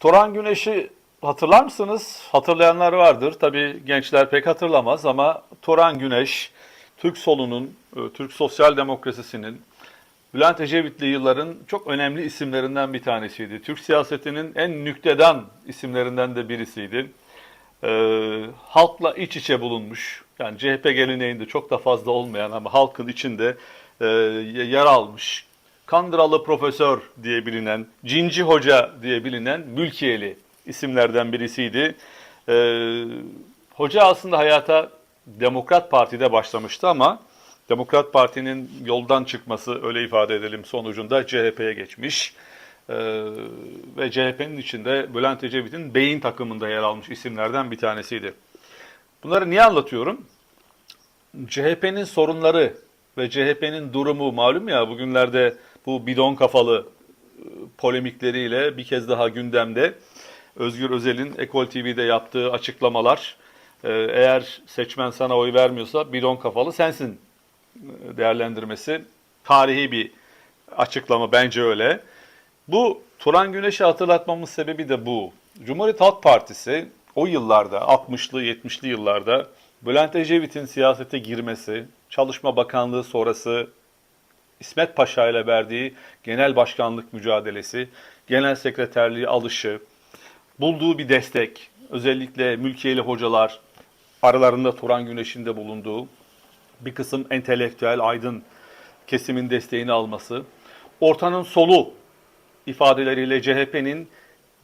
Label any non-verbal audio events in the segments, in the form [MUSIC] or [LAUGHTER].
Toran Güneş'i hatırlar mısınız? Hatırlayanlar vardır. Tabii gençler pek hatırlamaz ama Toran Güneş, Türk solunun, e, Türk sosyal demokrasisinin, Bülent Ecevitli yılların çok önemli isimlerinden bir tanesiydi. Türk siyasetinin en nüktedan isimlerinden de birisiydi. Ee, halkla iç içe bulunmuş, yani CHP geleneğinde çok da fazla olmayan ama halkın içinde e, yer almış, Kandıralı Profesör diye bilinen, Cinci Hoca diye bilinen Mülkiyeli isimlerden birisiydi. Ee, hoca aslında hayata Demokrat Parti'de başlamıştı ama Demokrat Parti'nin yoldan çıkması öyle ifade edelim sonucunda CHP'ye geçmiş. Ee, ve CHP'nin içinde Bülent Ecevit'in beyin takımında yer almış isimlerden bir tanesiydi. Bunları niye anlatıyorum? CHP'nin sorunları ve CHP'nin durumu malum ya bugünlerde bu bidon kafalı e, polemikleriyle bir kez daha gündemde. Özgür Özel'in Ekol TV'de yaptığı açıklamalar e, eğer seçmen sana oy vermiyorsa bidon kafalı sensin e, değerlendirmesi tarihi bir açıklama bence öyle. Bu Turan Güneş'i hatırlatmamın sebebi de bu. Cumhuriyet Halk Partisi o yıllarda 60'lı 70'li yıllarda Bülent Ecevit'in siyasete girmesi, Çalışma Bakanlığı sonrası İsmet Paşa ile verdiği genel başkanlık mücadelesi, genel sekreterliği alışı, bulduğu bir destek, özellikle mülkiyeli hocalar, aralarında Turan Güneş'in de bulunduğu bir kısım entelektüel, aydın kesimin desteğini alması, ortanın solu ifadeleriyle CHP'nin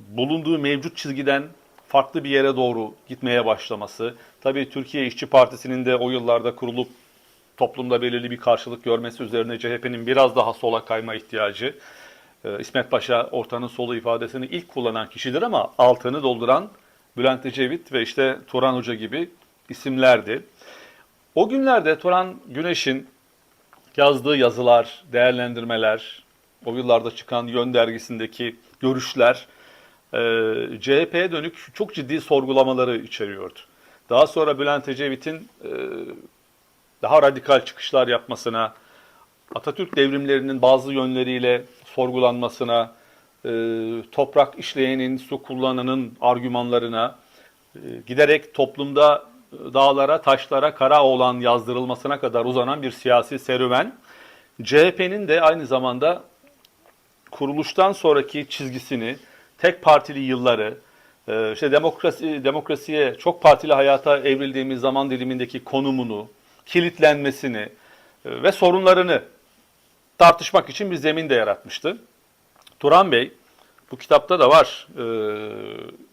bulunduğu mevcut çizgiden farklı bir yere doğru gitmeye başlaması, tabii Türkiye İşçi Partisi'nin de o yıllarda kurulup toplumda belirli bir karşılık görmesi üzerine CHP'nin biraz daha sola kayma ihtiyacı. Ee, İsmet Paşa ortanın solu ifadesini ilk kullanan kişidir ama altını dolduran Bülent Ecevit ve işte Turan Hoca gibi isimlerdi. O günlerde Turan Güneş'in yazdığı yazılar, değerlendirmeler, o yıllarda çıkan Yön dergisindeki görüşler e, CHP'ye dönük çok ciddi sorgulamaları içeriyordu. Daha sonra Bülent Ecevit'in e, daha radikal çıkışlar yapmasına, Atatürk devrimlerinin bazı yönleriyle sorgulanmasına, e, toprak işleyenin, su kullananın argümanlarına, e, giderek toplumda dağlara, taşlara, kara olan yazdırılmasına kadar uzanan bir siyasi serüven. CHP'nin de aynı zamanda kuruluştan sonraki çizgisini, tek partili yılları, e, işte demokrasi demokrasiye çok partili hayata evrildiğimiz zaman dilimindeki konumunu, kilitlenmesini e, ve sorunlarını tartışmak için bir zemin de yaratmıştı. Turan Bey, bu kitapta da var, e,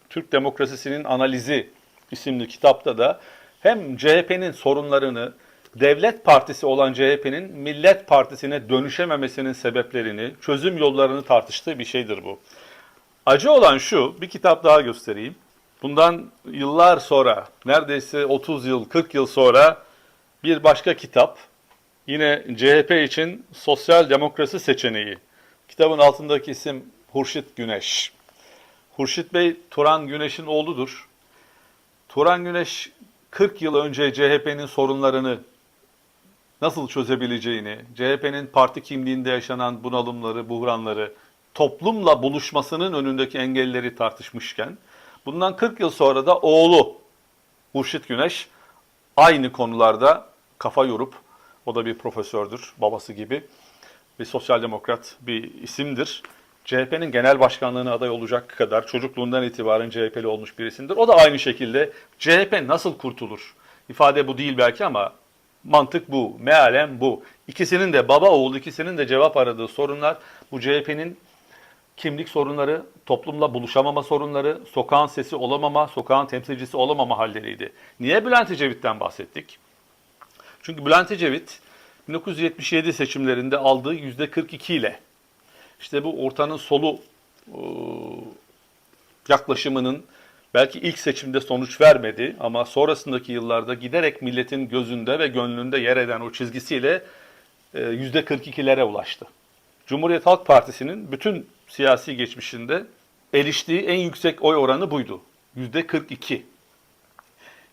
Türk Demokrasisinin Analizi isimli kitapta da hem CHP'nin sorunlarını, devlet partisi olan CHP'nin millet partisine dönüşememesinin sebeplerini, çözüm yollarını tartıştığı bir şeydir bu. Acı olan şu, bir kitap daha göstereyim. Bundan yıllar sonra, neredeyse 30 yıl, 40 yıl sonra bir başka kitap. Yine CHP için sosyal demokrasi seçeneği. Kitabın altındaki isim Hurşit Güneş. Hurşit Bey Turan Güneş'in oğludur. Turan Güneş 40 yıl önce CHP'nin sorunlarını nasıl çözebileceğini, CHP'nin parti kimliğinde yaşanan bunalımları, buhranları, toplumla buluşmasının önündeki engelleri tartışmışken, bundan 40 yıl sonra da oğlu Hurşit Güneş aynı konularda kafa yorup, o da bir profesördür, babası gibi, bir sosyal demokrat bir isimdir. CHP'nin genel başkanlığına aday olacak kadar çocukluğundan itibaren CHP'li olmuş birisindir. O da aynı şekilde CHP nasıl kurtulur? İfade bu değil belki ama mantık bu, mealen bu. İkisinin de baba oğul ikisinin de cevap aradığı sorunlar bu CHP'nin kimlik sorunları, toplumla buluşamama sorunları, sokağın sesi olamama, sokağın temsilcisi olamama halleriydi. Niye Bülent Ecevit'ten bahsettik? Çünkü Bülent Ecevit 1977 seçimlerinde aldığı %42 ile işte bu ortanın solu e, yaklaşımının belki ilk seçimde sonuç vermedi ama sonrasındaki yıllarda giderek milletin gözünde ve gönlünde yer eden o çizgisiyle e, %42'lere ulaştı. Cumhuriyet Halk Partisi'nin bütün siyasi geçmişinde eriştiği en yüksek oy oranı buydu. %42.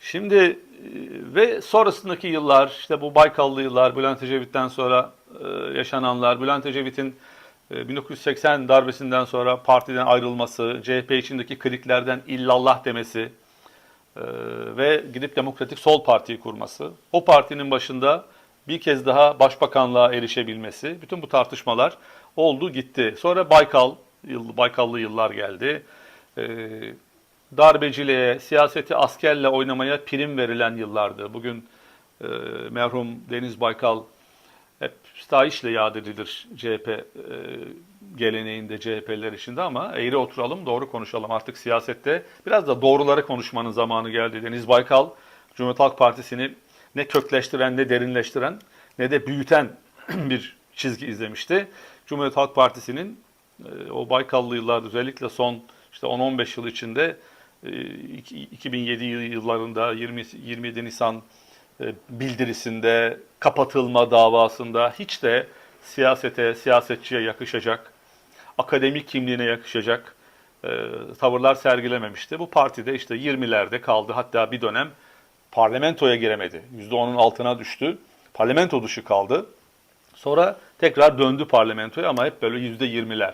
Şimdi e, ve sonrasındaki yıllar işte bu Baykallı yıllar, Bülent Ecevit'ten sonra e, yaşananlar, Bülent Ecevit'in e, 1980 darbesinden sonra partiden ayrılması, CHP içindeki kliklerden illallah demesi e, ve gidip Demokratik Sol Parti'yi kurması, o partinin başında bir kez daha başbakanlığa erişebilmesi, bütün bu tartışmalar oldu gitti. Sonra Baykal, Baykallı yıllar geldi. Darbeciliğe, siyaseti askerle oynamaya prim verilen yıllardı. Bugün e, merhum Deniz Baykal hep Stahiş'le yad edilir CHP e, geleneğinde CHP'liler içinde ama eğri oturalım doğru konuşalım. Artık siyasette biraz da doğruları konuşmanın zamanı geldi. Deniz Baykal Cumhuriyet Halk Partisi'ni ne kökleştiren ne derinleştiren ne de büyüten [CLEARS THROAT] bir çizgi izlemişti. Cumhuriyet Halk Partisi'nin e, o Baykallı yıllarda özellikle son işte 10-15 yıl içinde 2007 yıllarında 20, 27 Nisan e, bildirisinde, kapatılma davasında hiç de siyasete, siyasetçiye yakışacak, akademik kimliğine yakışacak e, tavırlar sergilememişti. Bu partide işte 20'lerde kaldı. Hatta bir dönem parlamentoya giremedi. %10'un altına düştü. Parlamento dışı kaldı. Sonra tekrar döndü parlamentoya ama hep böyle %20'ler.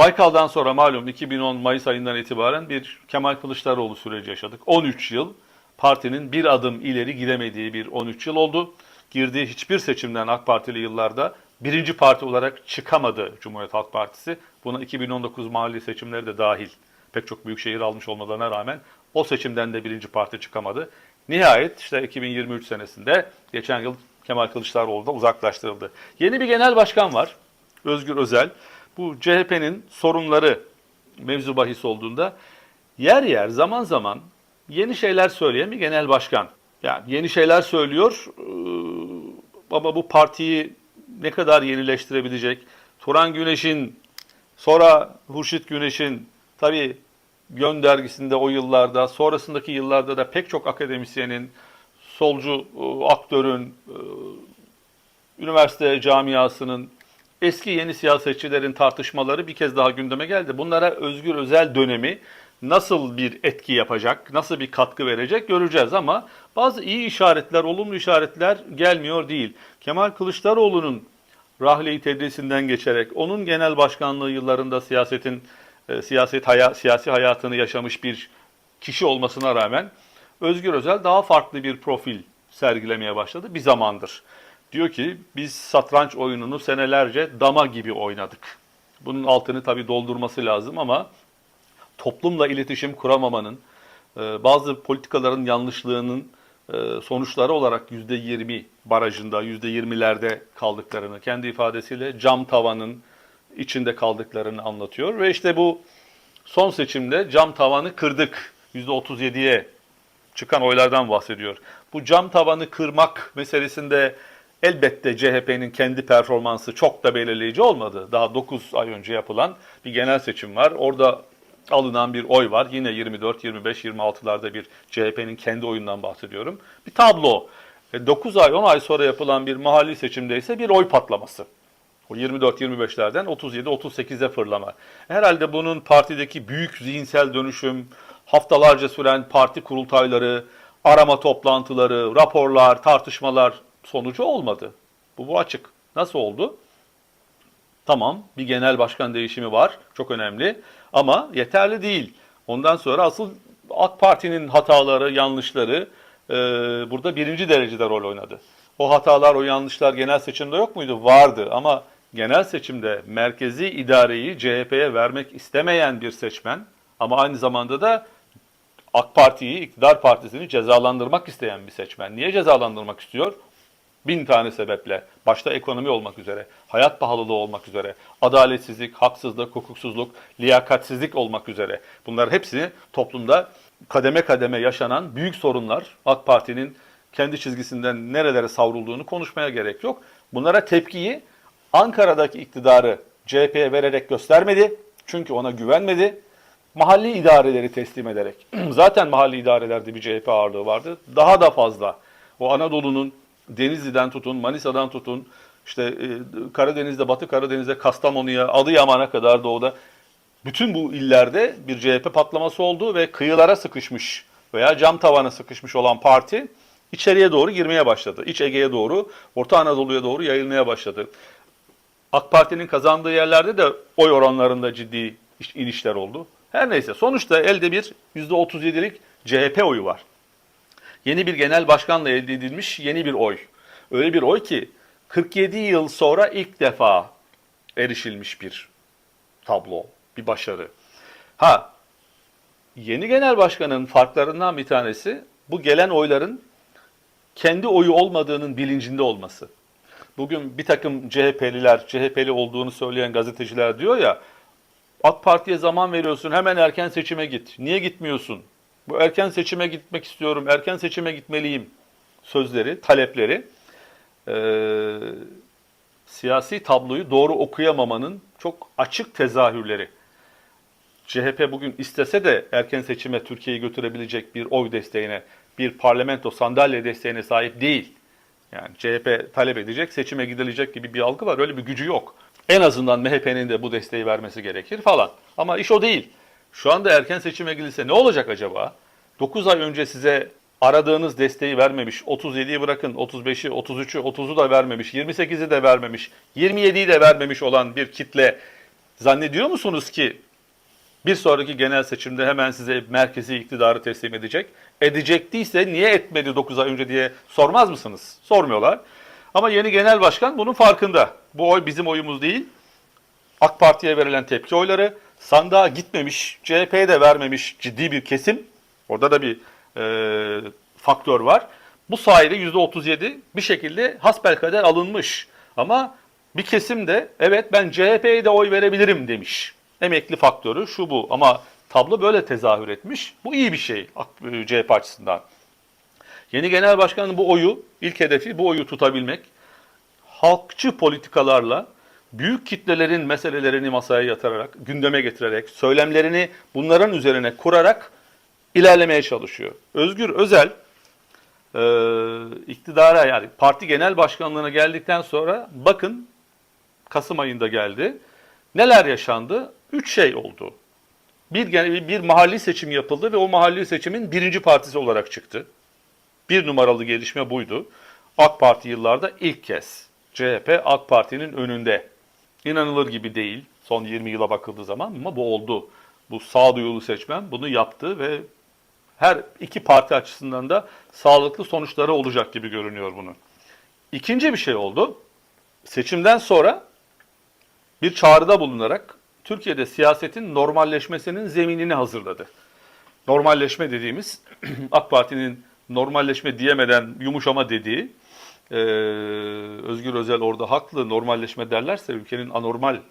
Baykal'dan sonra malum 2010 Mayıs ayından itibaren bir Kemal Kılıçdaroğlu süreci yaşadık. 13 yıl partinin bir adım ileri gidemediği bir 13 yıl oldu. Girdiği hiçbir seçimden AK Partili yıllarda birinci parti olarak çıkamadı Cumhuriyet Halk Partisi. Buna 2019 mahalli seçimleri de dahil. Pek çok büyük şehir almış olmalarına rağmen o seçimden de birinci parti çıkamadı. Nihayet işte 2023 senesinde geçen yıl Kemal Kılıçdaroğlu da uzaklaştırıldı. Yeni bir genel başkan var. Özgür Özel. Bu CHP'nin sorunları mevzu bahis olduğunda yer yer zaman zaman yeni şeyler söyleyen bir genel başkan. Yani yeni şeyler söylüyor ama bu partiyi ne kadar yenileştirebilecek? Turan Güneş'in sonra Hurşit Güneş'in tabii Yön dergisinde o yıllarda sonrasındaki yıllarda da pek çok akademisyenin, solcu aktörün, üniversite camiasının, eski yeni siyasetçilerin tartışmaları bir kez daha gündeme geldi. Bunlara özgür özel dönemi nasıl bir etki yapacak, nasıl bir katkı verecek göreceğiz ama bazı iyi işaretler, olumlu işaretler gelmiyor değil. Kemal Kılıçdaroğlu'nun rahleyi tedrisinden geçerek onun genel başkanlığı yıllarında siyasetin e, siyaset haya, siyasi hayatını yaşamış bir kişi olmasına rağmen Özgür Özel daha farklı bir profil sergilemeye başladı bir zamandır. Diyor ki biz satranç oyununu senelerce dama gibi oynadık. Bunun altını tabii doldurması lazım ama toplumla iletişim kuramamanın, e, bazı politikaların yanlışlığının e, sonuçları olarak %20 barajında, %20'lerde kaldıklarını, kendi ifadesiyle cam tavanın içinde kaldıklarını anlatıyor. Ve işte bu son seçimde cam tavanı kırdık. %37'ye çıkan oylardan bahsediyor. Bu cam tavanı kırmak meselesinde elbette CHP'nin kendi performansı çok da belirleyici olmadı. Daha 9 ay önce yapılan bir genel seçim var. Orada alınan bir oy var. Yine 24, 25, 26'larda bir CHP'nin kendi oyundan bahsediyorum. Bir tablo. 9 ay, 10 ay sonra yapılan bir mahalli seçimde ise bir oy patlaması. O 24-25'lerden 37-38'e fırlama. Herhalde bunun partideki büyük zihinsel dönüşüm, haftalarca süren parti kurultayları, arama toplantıları, raporlar, tartışmalar sonucu olmadı. Bu, bu açık. Nasıl oldu? Tamam bir genel başkan değişimi var. Çok önemli. Ama yeterli değil. Ondan sonra asıl AK Parti'nin hataları, yanlışları e, burada birinci derecede rol oynadı. O hatalar, o yanlışlar genel seçimde yok muydu? Vardı ama genel seçimde merkezi idareyi CHP'ye vermek istemeyen bir seçmen ama aynı zamanda da AK Parti'yi, iktidar partisini cezalandırmak isteyen bir seçmen. Niye cezalandırmak istiyor? Bin tane sebeple. Başta ekonomi olmak üzere, hayat pahalılığı olmak üzere, adaletsizlik, haksızlık, hukuksuzluk, liyakatsizlik olmak üzere. Bunlar hepsini toplumda kademe kademe yaşanan büyük sorunlar. AK Parti'nin kendi çizgisinden nerelere savrulduğunu konuşmaya gerek yok. Bunlara tepkiyi Ankara'daki iktidarı CHP'ye vererek göstermedi. Çünkü ona güvenmedi. Mahalli idareleri teslim ederek. [CLEARS THROAT] Zaten mahalli idarelerde bir CHP ağırlığı vardı. Daha da fazla. O Anadolu'nun Denizli'den tutun, Manisa'dan tutun, işte e, Karadeniz'de, Batı Karadeniz'de, Kastamonu'ya, Adıyaman'a kadar doğuda bütün bu illerde bir CHP patlaması oldu ve kıyılara sıkışmış veya cam tavana sıkışmış olan parti içeriye doğru girmeye başladı. İç Ege'ye doğru, Orta Anadolu'ya doğru yayılmaya başladı. AK Parti'nin kazandığı yerlerde de oy oranlarında ciddi iş- inişler oldu. Her neyse sonuçta elde bir %37'lik CHP oyu var. Yeni bir genel başkanla elde edilmiş yeni bir oy. Öyle bir oy ki 47 yıl sonra ilk defa erişilmiş bir tablo, bir başarı. Ha, yeni genel başkanın farklarından bir tanesi bu gelen oyların kendi oyu olmadığının bilincinde olması. Bugün bir takım CHP'liler, CHP'li olduğunu söyleyen gazeteciler diyor ya, AK Parti'ye zaman veriyorsun hemen erken seçime git. Niye gitmiyorsun? Bu erken seçime gitmek istiyorum, erken seçime gitmeliyim sözleri, talepleri eee, siyasi tabloyu doğru okuyamamanın çok açık tezahürleri. CHP bugün istese de erken seçime Türkiye'yi götürebilecek bir oy desteğine, bir parlamento sandalye desteğine sahip değil. Yani CHP talep edecek, seçime gidilecek gibi bir algı var. Öyle bir gücü yok. En azından MHP'nin de bu desteği vermesi gerekir falan. Ama iş o değil. Şu anda erken seçime gidilse ne olacak acaba? 9 ay önce size aradığınız desteği vermemiş, 37'yi bırakın, 35'i, 33'ü, 30'u da vermemiş, 28'i de vermemiş, 27'yi de vermemiş olan bir kitle zannediyor musunuz ki bir sonraki genel seçimde hemen size merkezi iktidarı teslim edecek. Edecektiyse niye etmedi 9 ay önce diye sormaz mısınız? Sormuyorlar. Ama yeni genel başkan bunun farkında. Bu oy bizim oyumuz değil. AK Parti'ye verilen tepki oyları sandığa gitmemiş, CHP'ye de vermemiş ciddi bir kesim. Orada da bir e, faktör var. Bu sayede %37 bir şekilde hasbelkader alınmış. Ama bir kesim de evet ben CHP'ye de oy verebilirim demiş. Emekli faktörü şu bu ama tablo böyle tezahür etmiş. Bu iyi bir şey AK- e, CHP açısından. Yeni genel başkanın bu oyu, ilk hedefi bu oyu tutabilmek. Halkçı politikalarla büyük kitlelerin meselelerini masaya yatırarak, gündeme getirerek, söylemlerini bunların üzerine kurarak ilerlemeye çalışıyor. Özgür Özel e, iktidara yani parti genel başkanlığına geldikten sonra bakın Kasım ayında geldi. Neler yaşandı? Üç şey oldu. Bir, bir mahalli seçim yapıldı ve o mahalli seçimin birinci partisi olarak çıktı. Bir numaralı gelişme buydu. AK Parti yıllarda ilk kez CHP AK Parti'nin önünde. İnanılır gibi değil son 20 yıla bakıldığı zaman ama bu oldu. Bu sağduyulu seçmen bunu yaptı ve her iki parti açısından da sağlıklı sonuçları olacak gibi görünüyor bunun. İkinci bir şey oldu. Seçimden sonra bir çağrıda bulunarak Türkiye'de siyasetin normalleşmesinin zeminini hazırladı. Normalleşme dediğimiz [CLEARS THROAT] AK Parti'nin normalleşme diyemeden yumuşama dediği eee, Özgür Özel orada haklı normalleşme derlerse ülkenin anormal eee,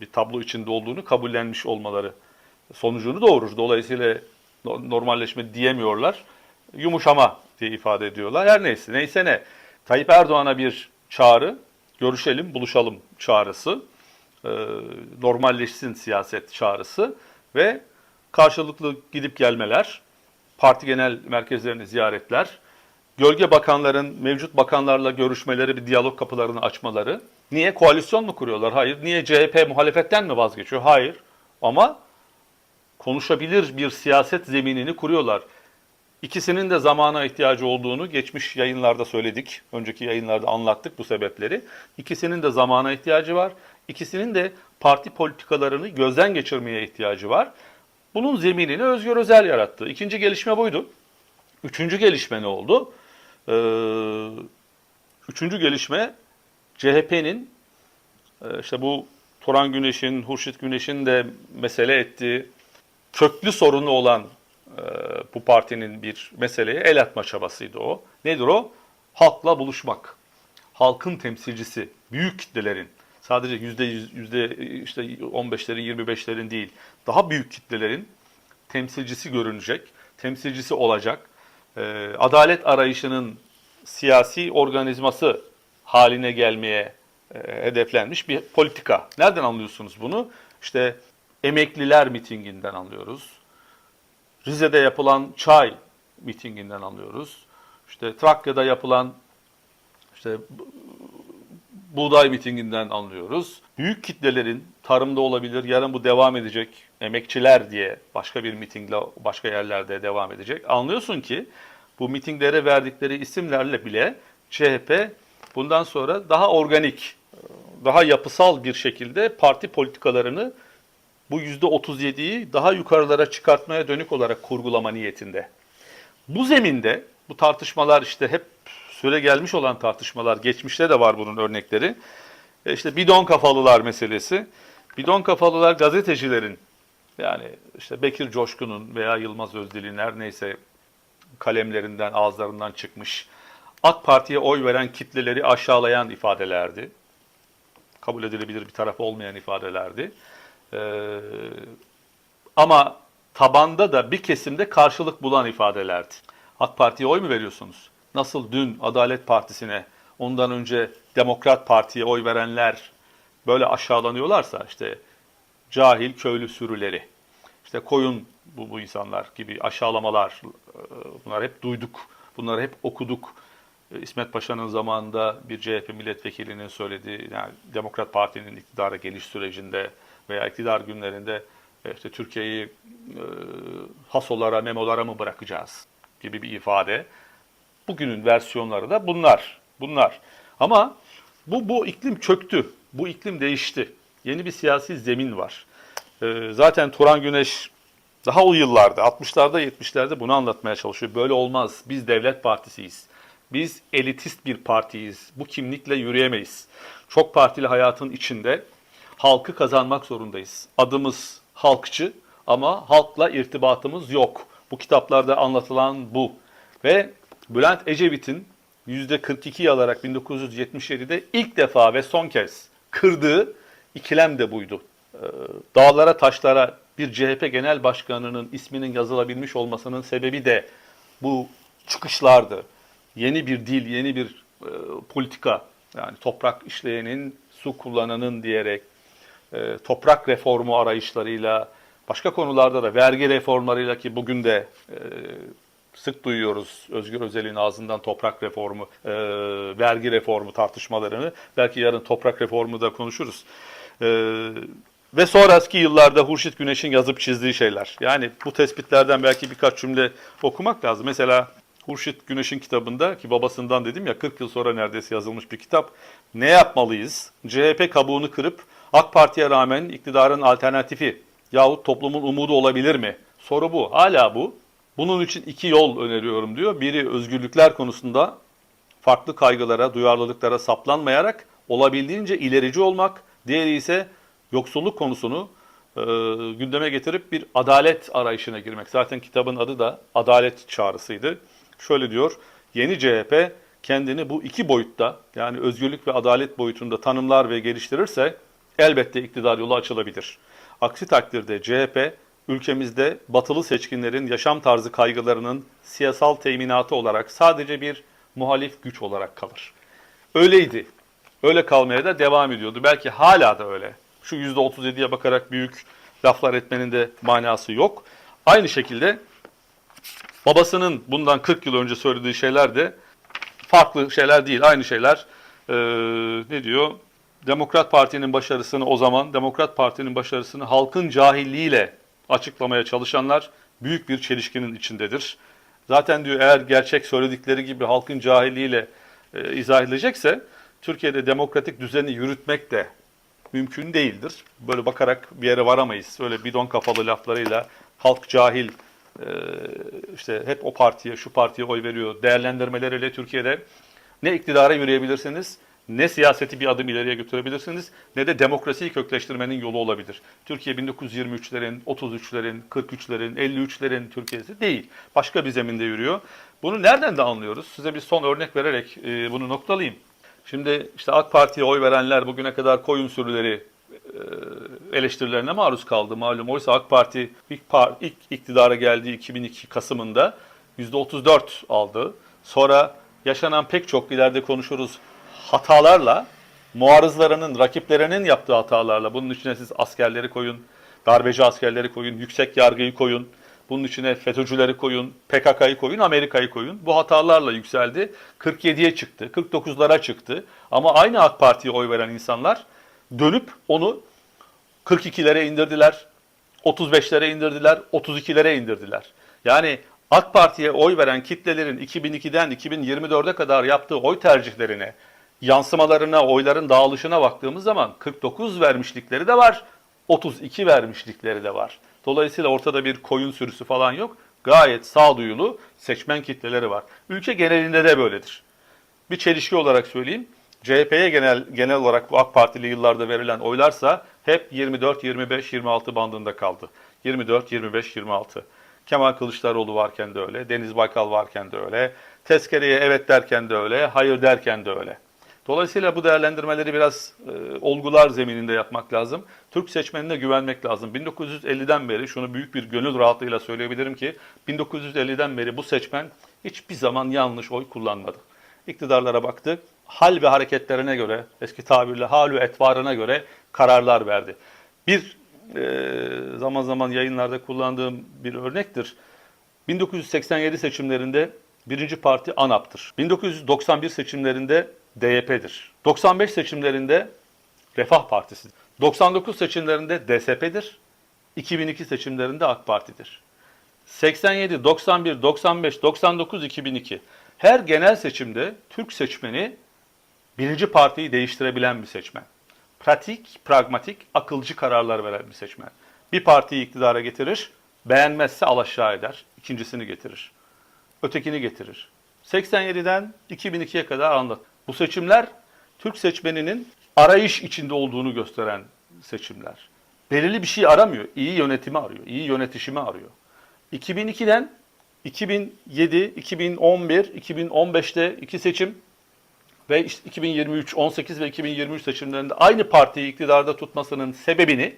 bir tablo içinde olduğunu kabullenmiş olmaları sonucunu doğurur. Dolayısıyla no- normalleşme diyemiyorlar. Yumuşama diye ifade ediyorlar. Her neyse neyse ne. Tayyip Erdoğan'a bir çağrı, görüşelim, buluşalım çağrısı, e, normalleşsin siyaset çağrısı ve karşılıklı gidip gelmeler, parti genel merkezlerini ziyaretler, gölge bakanların mevcut bakanlarla görüşmeleri, bir diyalog kapılarını açmaları. Niye? Koalisyon mu kuruyorlar? Hayır. Niye? CHP muhalefetten mi vazgeçiyor? Hayır. Ama konuşabilir bir siyaset zeminini kuruyorlar. İkisinin de zamana ihtiyacı olduğunu geçmiş yayınlarda söyledik. Önceki yayınlarda anlattık bu sebepleri. İkisinin de zamana ihtiyacı var. İkisinin de parti politikalarını gözden geçirmeye ihtiyacı var. Bunun zeminini Özgür Özel yarattı. İkinci gelişme buydu. Üçüncü gelişme ne oldu? Ee, üçüncü gelişme CHP'nin e, işte bu Turan Güneş'in, Hurşit Güneş'in de mesele ettiği köklü sorunu olan e, bu partinin bir meseleye el atma çabasıydı o. Nedir o? Halkla buluşmak. Halkın temsilcisi, büyük kitlelerin, sadece yüzde yüz, yüzde işte 15'lerin, 25'lerin değil, daha büyük kitlelerin temsilcisi görünecek, temsilcisi olacak. E, adalet arayışının siyasi organizması haline gelmeye e, hedeflenmiş bir politika. Nereden anlıyorsunuz bunu? İşte emekliler mitinginden anlıyoruz. Rize'de yapılan çay mitinginden anlıyoruz. İşte Trakya'da yapılan işte buğday mitinginden anlıyoruz. Büyük kitlelerin tarımda olabilir, yarın bu devam edecek, emekçiler diye başka bir mitingle başka yerlerde devam edecek. Anlıyorsun ki bu mitinglere verdikleri isimlerle bile CHP bundan sonra daha organik, daha yapısal bir şekilde parti politikalarını bu %37'yi daha yukarılara çıkartmaya dönük olarak kurgulama niyetinde. Bu zeminde bu tartışmalar işte hep süre gelmiş olan tartışmalar, geçmişte de var bunun örnekleri. E işte bidon kafalılar meselesi. Bidon kafalılar gazetecilerin yani işte Bekir Coşkun'un veya Yılmaz Özdil'in her neyse kalemlerinden, ağızlarından çıkmış AK Parti'ye oy veren kitleleri aşağılayan ifadelerdi. Kabul edilebilir bir tarafı olmayan ifadelerdi. Ee, ama tabanda da bir kesimde karşılık bulan ifadelerdi. AK Parti'ye oy mu veriyorsunuz? Nasıl dün Adalet Partisi'ne, ondan önce Demokrat Parti'ye oy verenler böyle aşağılanıyorlarsa işte cahil köylü sürüleri, işte koyun bu, bu insanlar gibi aşağılamalar e, bunlar hep duyduk, bunları hep okuduk. E, İsmet Paşa'nın zamanında bir CHP milletvekilinin söylediği, yani Demokrat Parti'nin iktidara geliş sürecinde veya iktidar günlerinde e, işte Türkiye'yi e, hasolara, memolara mı bırakacağız gibi bir ifade. Bugünün versiyonları da bunlar. Bunlar. Ama bu bu iklim çöktü. Bu iklim değişti. Yeni bir siyasi zemin var. E, zaten Turan Güneş daha o yıllarda, 60'larda, 70'lerde bunu anlatmaya çalışıyor. Böyle olmaz. Biz devlet partisiyiz. Biz elitist bir partiyiz. Bu kimlikle yürüyemeyiz. Çok partili hayatın içinde halkı kazanmak zorundayız. Adımız halkçı ama halkla irtibatımız yok. Bu kitaplarda anlatılan bu. Ve Bülent Ecevit'in %42 alarak 1977'de ilk defa ve son kez kırdığı ikilem de buydu. Ee, Dağlara taşlara bir CHP genel başkanının isminin yazılabilmiş olmasının sebebi de bu çıkışlardı. Yeni bir dil, yeni bir e, politika yani toprak işleyenin, su kullananın diyerek e, toprak reformu arayışlarıyla başka konularda da vergi reformlarıyla ki bugün de e, sık duyuyoruz Özgür Özel'in ağzından toprak reformu, e, vergi reformu tartışmalarını. Belki yarın toprak reformu da konuşuruz. E, ve sonraki yıllarda Hurşit Güneş'in yazıp çizdiği şeyler. Yani bu tespitlerden belki birkaç cümle okumak lazım. Mesela Hurşit Güneş'in kitabında ki babasından dedim ya 40 yıl sonra neredeyse yazılmış bir kitap. Ne yapmalıyız? CHP kabuğunu kırıp AK Parti'ye rağmen iktidarın alternatifi yahut toplumun umudu olabilir mi? Soru bu. Hala bu. Bunun için iki yol öneriyorum diyor. Biri özgürlükler konusunda farklı kaygılara, duyarlılıklara saplanmayarak olabildiğince ilerici olmak. Diğeri ise yoksulluk konusunu e, gündeme getirip bir adalet arayışına girmek. Zaten kitabın adı da Adalet Çağrısıydı. Şöyle diyor, yeni CHP kendini bu iki boyutta yani özgürlük ve adalet boyutunda tanımlar ve geliştirirse elbette iktidar yolu açılabilir. Aksi takdirde CHP ülkemizde batılı seçkinlerin yaşam tarzı kaygılarının siyasal teminatı olarak sadece bir muhalif güç olarak kalır. Öyleydi. Öyle kalmaya da devam ediyordu. Belki hala da öyle. Şu %37'ye bakarak büyük laflar etmenin de manası yok. Aynı şekilde babasının bundan 40 yıl önce söylediği şeyler de farklı şeyler değil, aynı şeyler. Ee, ne diyor? Demokrat Parti'nin başarısını o zaman, Demokrat Parti'nin başarısını halkın cahilliğiyle açıklamaya çalışanlar büyük bir çelişkinin içindedir. Zaten diyor eğer gerçek söyledikleri gibi halkın cahilliğiyle e, izah edilecekse Türkiye'de demokratik düzeni yürütmek de mümkün değildir. Böyle bakarak bir yere varamayız. Öyle bidon kafalı laflarıyla halk cahil e, işte hep o partiye şu partiye oy veriyor değerlendirmeleriyle Türkiye'de ne iktidara yürüyebilirsiniz ne siyaseti bir adım ileriye götürebilirsiniz ne de demokrasiyi kökleştirmenin yolu olabilir. Türkiye 1923'lerin, 33'lerin, 43'lerin, 53'lerin Türkiye'si değil. Başka bir zeminde yürüyor. Bunu nereden de anlıyoruz? Size bir son örnek vererek e, bunu noktalayayım. Şimdi işte AK Parti'ye oy verenler bugüne kadar koyun sürüleri e, eleştirilerine maruz kaldı malum. Oysa AK Parti ilk, par ilk iktidara geldiği 2002 Kasım'ında %34 aldı. Sonra yaşanan pek çok ileride konuşuruz hatalarla, muarızlarının, rakiplerinin yaptığı hatalarla, bunun içine siz askerleri koyun, darbeci askerleri koyun, yüksek yargıyı koyun, bunun içine FETÖ'cüleri koyun, PKK'yı koyun, Amerika'yı koyun. Bu hatalarla yükseldi. 47'ye çıktı, 49'lara çıktı. Ama aynı AK Parti'ye oy veren insanlar dönüp onu 42'lere indirdiler, 35'lere indirdiler, 32'lere indirdiler. Yani AK Parti'ye oy veren kitlelerin 2002'den 2024'e kadar yaptığı oy tercihlerine yansımalarına, oyların dağılışına baktığımız zaman 49 vermişlikleri de var, 32 vermişlikleri de var. Dolayısıyla ortada bir koyun sürüsü falan yok. Gayet sağduyulu seçmen kitleleri var. Ülke genelinde de böyledir. Bir çelişki olarak söyleyeyim. CHP'ye genel genel olarak bu AK Partili yıllarda verilen oylarsa hep 24, 25, 26 bandında kaldı. 24, 25, 26. Kemal Kılıçdaroğlu varken de öyle, Deniz Baykal varken de öyle, tezkereye evet derken de öyle, hayır derken de öyle. Dolayısıyla bu değerlendirmeleri biraz e, olgular zemininde yapmak lazım. Türk seçmenine güvenmek lazım. 1950'den beri şunu büyük bir gönül rahatlığıyla söyleyebilirim ki 1950'den beri bu seçmen hiçbir zaman yanlış oy kullanmadı. İktidarlara baktı, hal ve hareketlerine göre, eski tabirle hal ve etvarına göre kararlar verdi. Bir e, zaman zaman yayınlarda kullandığım bir örnektir. 1987 seçimlerinde birinci parti ANAP'tır. 1991 seçimlerinde DYP'dir. 95 seçimlerinde Refah Partisi'dir. 99 seçimlerinde DSP'dir. 2002 seçimlerinde AK Parti'dir. 87, 91, 95, 99, 2002. Her genel seçimde Türk seçmeni birinci partiyi değiştirebilen bir seçmen. Pratik, pragmatik, akılcı kararlar veren bir seçmen. Bir partiyi iktidara getirir, beğenmezse alaşağı eder, ikincisini getirir. Ötekini getirir. 87'den 2002'ye kadar anlat. Bu seçimler Türk seçmeninin arayış içinde olduğunu gösteren seçimler. Belirli bir şey aramıyor, iyi yönetimi arıyor, iyi yönetişimi arıyor. 2002'den 2007, 2011, 2015'te iki seçim ve işte 2023, 18 ve 2023 seçimlerinde aynı partiyi iktidarda tutmasının sebebini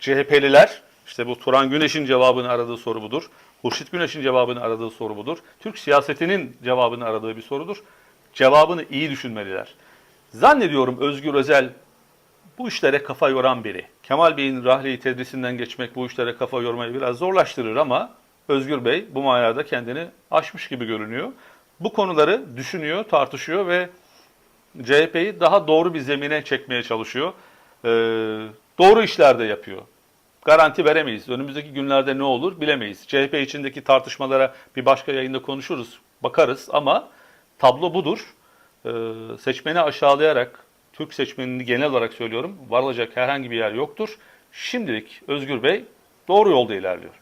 CHP'liler, işte bu Turan Güneş'in cevabını aradığı soru budur. Hurşit Güneş'in cevabını aradığı soru budur. Türk siyasetinin cevabını aradığı bir sorudur. Cevabını iyi düşünmeliler. Zannediyorum Özgür Özel bu işlere kafa yoran biri. Kemal Bey'in rahleyi tedrisinden geçmek bu işlere kafa yormayı biraz zorlaştırır ama Özgür Bey bu manada kendini aşmış gibi görünüyor. Bu konuları düşünüyor, tartışıyor ve CHP'yi daha doğru bir zemine çekmeye çalışıyor. Ee, doğru işler de yapıyor. Garanti veremeyiz. Önümüzdeki günlerde ne olur bilemeyiz. CHP içindeki tartışmalara bir başka yayında konuşuruz, bakarız ama tablo budur. Ee, seçmeni aşağılayarak, Türk seçmenini genel olarak söylüyorum, varılacak herhangi bir yer yoktur. Şimdilik Özgür Bey doğru yolda ilerliyor.